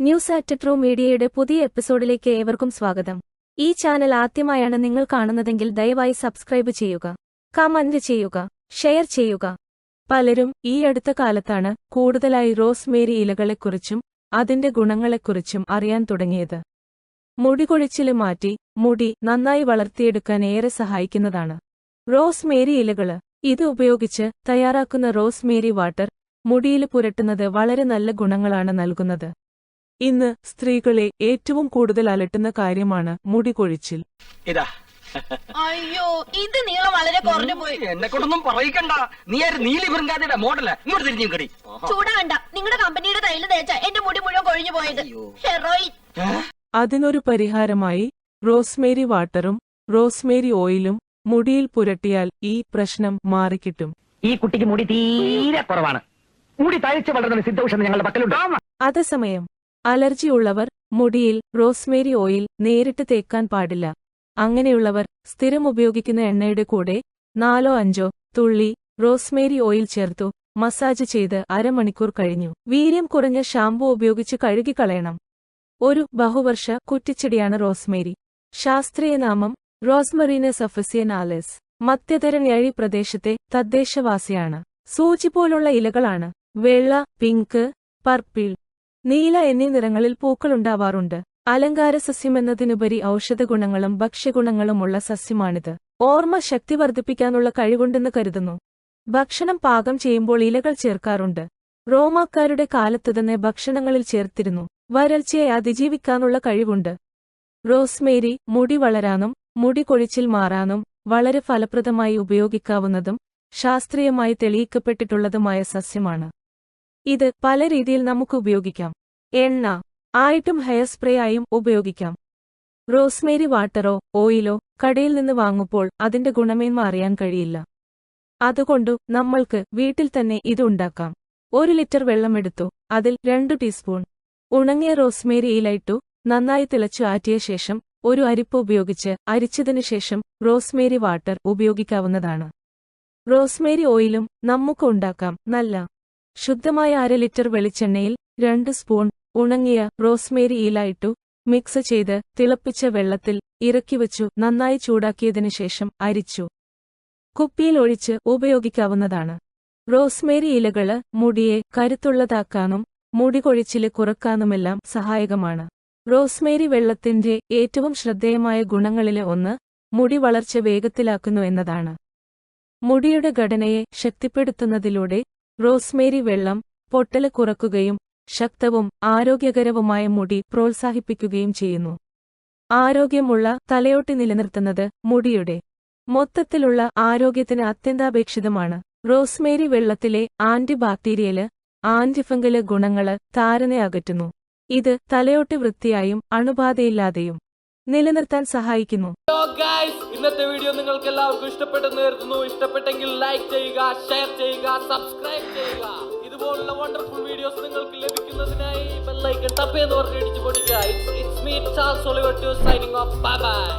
News at മീഡിയയുടെ പുതിയ എപ്പിസോഡിലേക്ക് ഏവർക്കും സ്വാഗതം. ഈ ചാനൽ ആദ്യമായാണ് നിങ്ങൾ കാണുന്നതെങ്കിൽ ദയവായി സബ്സ്ക്രൈബ് ചെയ്യുക കമന്റ് ചെയ്യുക ഷെയർ ചെയ്യുക. പലരും ഈ അടുത്ത കാലത്താണ് കൂടുതലായി റോസ്മേരി ഇലകളെക്കുറിച്ചും അതിന്റെ ഗുണങ്ങളെക്കുറിച്ചും അറിയാൻ തുടങ്ങിയത്. മുടി കൊഴിച്ചിൽ മാറ്റി മുടി നന്നായി വളർത്തിയെടുക്കാൻ ഏറെ സഹായിക്കുന്നതാണ്. റോസ്മേരി ഇലകൾ. ഇത് ഉപയോഗിച്ച് തയ്യാറാക്കുന്ന റോസ്മേരി വാട്ടർ മുടിയിൽ പുരട്ടുന്നത് വളരെ നല്ല ഗുണങ്ങളാണ് നൽകുന്നത്. ഇന്ന് സ്ത്രീകളെ ഏറ്റവും കൂടുതൽ അലട്ടുന്ന കാര്യമാണ് മുടി കൊഴിച്ചിൽ ഇതാ. അയ്യോ ഇത് നീളം വളരെ കുറഞ്ഞു പോയി. എന്നെ കൊണ്ടൊന്നും പറയിക്കണ്ട. നീ ആര്? നീലി വൃങ്കാതിയുടെ മോഡല. ഇങ്ങോട്ട് തിരിഞ്ഞു കടി. ചൂടാണ്ട. നിങ്ങളുടെ കമ്പനിയുടെ തൈൽ തേച്ച എന്റെ മുടി മുഴുവൻ കൊഴിഞ്ഞു പോയത്. ഹെറോയിൻ അതിനൊരു പരിഹാരമായി റോസ്മേരി വാട്ടറും റോസ്മേരി ഓയിലും മുടിയിൽ പുരട്ടിയാൽ ഈ പ്രശ്നം മാറിക്കിട്ടും. ഈ കുട്ടിക്ക് മുടി തീരെ കുറവാണ്. മുടി തഴച്ചു വളർന്ന സിദ്ധൌഷധം ഞങ്ങളുടെ പക്കലുണ്ട്. അതേസമയം അലർജി ഉള്ളവർ മുടിയിൽ റോസ്മേരി ഓയിൽ നേരിട്ട് തേക്കാൻ പാടില്ല. അങ്ങനെയുള്ളവർ സ്ഥിരം ഉപയോഗിക്കുന്ന എണ്ണയുടെ കൂടെ നാലോ അഞ്ചോ തുള്ളി റോസ്മേരി ഓയിൽ ചേർത്തു മസാജ് ചെയ്ത് അരമണിക്കൂർ കഴിഞ്ഞു. വീര്യം കുറഞ്ഞ ഷാമ്പു ഉപയോഗിച്ച് കഴുകിക്കളയണം. ഒരു ബഹുവർഷ കുറ്റിച്ചെടിയാണ് റോസ്മേരി. ശാസ്ത്രീയ നാമം റോസ്മറീനസ് അഫസിയനാലിസ് ഏഴി പ്രദേശത്തെ തദ്ദേശവാസിയാണ്. സൂചി പോലുള്ള ഇലകളാണ്. വെള്ള പിങ്ക് പർപ്പിൾ നീല എന്നീ നിറങ്ങളിൽ പൂക്കളുണ്ടാവാറുണ്ട്. അലങ്കാര സസ്യമെന്നതിനുപരി ഔഷധഗുണങ്ങളും ഭക്ഷ്യഗുണങ്ങളുമുള്ള സസ്യമാണിത്. ഓർമ്മ ശക്തി വർദ്ധിപ്പിക്കാനുള്ള കഴിവുണ്ടെന്ന് കരുതുന്നു. ഭക്ഷണം പാകം ചെയ്യുമ്പോൾ ഇലകൾ ചേർക്കാറുണ്ട്. റോമാക്കാരുടെ കാലത്ത് തന്നെ ഭക്ഷണങ്ങളിൽ ചേർത്തിരുന്നു. വരൾച്ചയെ അതിജീവിക്കാനുള്ള കഴിവുണ്ട്. റോസ്മേരി മുടി വളരാനും മുടി കൊഴിച്ചിൽ മാറാനും വളരെ ഫലപ്രദമായി ഉപയോഗിക്കാവുന്നതും ശാസ്ത്രീയമായി തെളിയിക്കപ്പെട്ടിട്ടുള്ളതുമായ സസ്യമാണ്. ഇത് പല രീതിയിൽ നമുക്ക് ഉപയോഗിക്കാം. എണ്ണ ആയിട്ടും ഹെയർ സ്പ്രേ ആയും ഉപയോഗിക്കാം. റോസ്മേരി വാട്ടറോ ഓയിലോ കടയിൽ നിന്ന് വാങ്ങുമ്പോൾ അതിന്റെ ഗുണമേന്മ അറിയാൻ കഴിയില്ല. അതുകൊണ്ടു നമ്മൾക്ക് വീട്ടിൽ തന്നെ ഇത് ഉണ്ടാക്കാം. ഒരു ലിറ്റർ വെള്ളമെടുത്തു അതിൽ രണ്ടു ടീസ്പൂൺ ഉണങ്ങിയ റോസ്മേരി ഇലയിട്ടു നന്നായി തിളച്ചു ആറ്റിയ ശേഷം ഒരു അരിപ്പ് ഉപയോഗിച്ച് അരിച്ചതിനു ശേഷം റോസ്മേരി വാട്ടർ ഉപയോഗിക്കാവുന്നതാണ്. റോസ്മേരി ഓയിലും നമുക്ക് ഉണ്ടാക്കാം. നല്ല ശുദ്ധമായ അര ലിറ്റർ വെളിച്ചെണ്ണയിൽ രണ്ട് സ്പൂൺ ഉണങ്ങിയ റോസ്മേരി ഇലയിട്ടു മിക്സ് ചെയ്ത് തിളപ്പിച്ച വെള്ളത്തിൽ ഇറക്കിവച്ചു നന്നായി ചൂടാക്കിയതിനു ശേഷം അരിച്ചു. കുപ്പിയിൽ ഒഴിച്ച് ഉപയോഗിക്കാവുന്നതാണ്. റോസ്മേരി ഇലകൾ മുടിയെ കരുത്തുള്ളതാക്കാനും മുടി കൊഴിച്ചിൽ കുറക്കാനുമെല്ലാം സഹായകമാണ്. റോസ്മേരി വെള്ളത്തിന്റെ ഏറ്റവും ശ്രദ്ധേയമായ ഗുണങ്ങളിലെ ഒന്ന് മുടി വളർച്ച വേഗത്തിലാക്കുന്നു എന്നതാണ്. മുടിയുടെ ഘടനയെ ശക്തിപ്പെടുത്തുന്നതിലൂടെ റോസ്മേരി വെള്ളം പൊട്ടൽ കുറക്കുകയും ശക്തവും ആരോഗ്യകരവുമായ മുടി പ്രോത്സാഹിപ്പിക്കുകയും ചെയ്യുന്നു. ആരോഗ്യമുള്ള തലയോട്ടി നിലനിർത്തുന്നത് മുടിയുടെ മൊത്തത്തിലുള്ള ആരോഗ്യത്തിന് അത്യന്താപേക്ഷിതമാണ്. റോസ്മേരി വെള്ളത്തിലെ ആന്റിബാക്ടീരിയൽ ആന്റിഫംഗൽ ഗുണങ്ങൾ താരനെ അകറ്റുന്നു. ഇത് തലയോട്ടി വൃത്തിയായും അണുബാധയില്ലാതെയും നിലനിർത്താൻ സഹായിക്കുന്നു. ഇന്നത്തെ വീഡിയോ നിങ്ങൾക്ക് എല്ലാവർക്കും ഇഷ്ടപ്പെട്ടെന്ന് കരുതുന്നു. ഇഷ്ടപ്പെട്ടെങ്കിൽ ലൈക്ക് ചെയ്യുക ഷെയർ ചെയ്യുക സബ്സ്ക്രൈബ് ചെയ്യുക. ഇതുപോലുള്ള വണ്ടർഫുൾ വീഡിയോസ് നിങ്ങൾക്ക് ലഭിക്കുന്നതിനായി ബെല്ലൈക്കൺ തപ്പേന്ന് പറഞ്ഞ് ഇടിച്ചു പൊടിക്കുക it's me signing off bye bye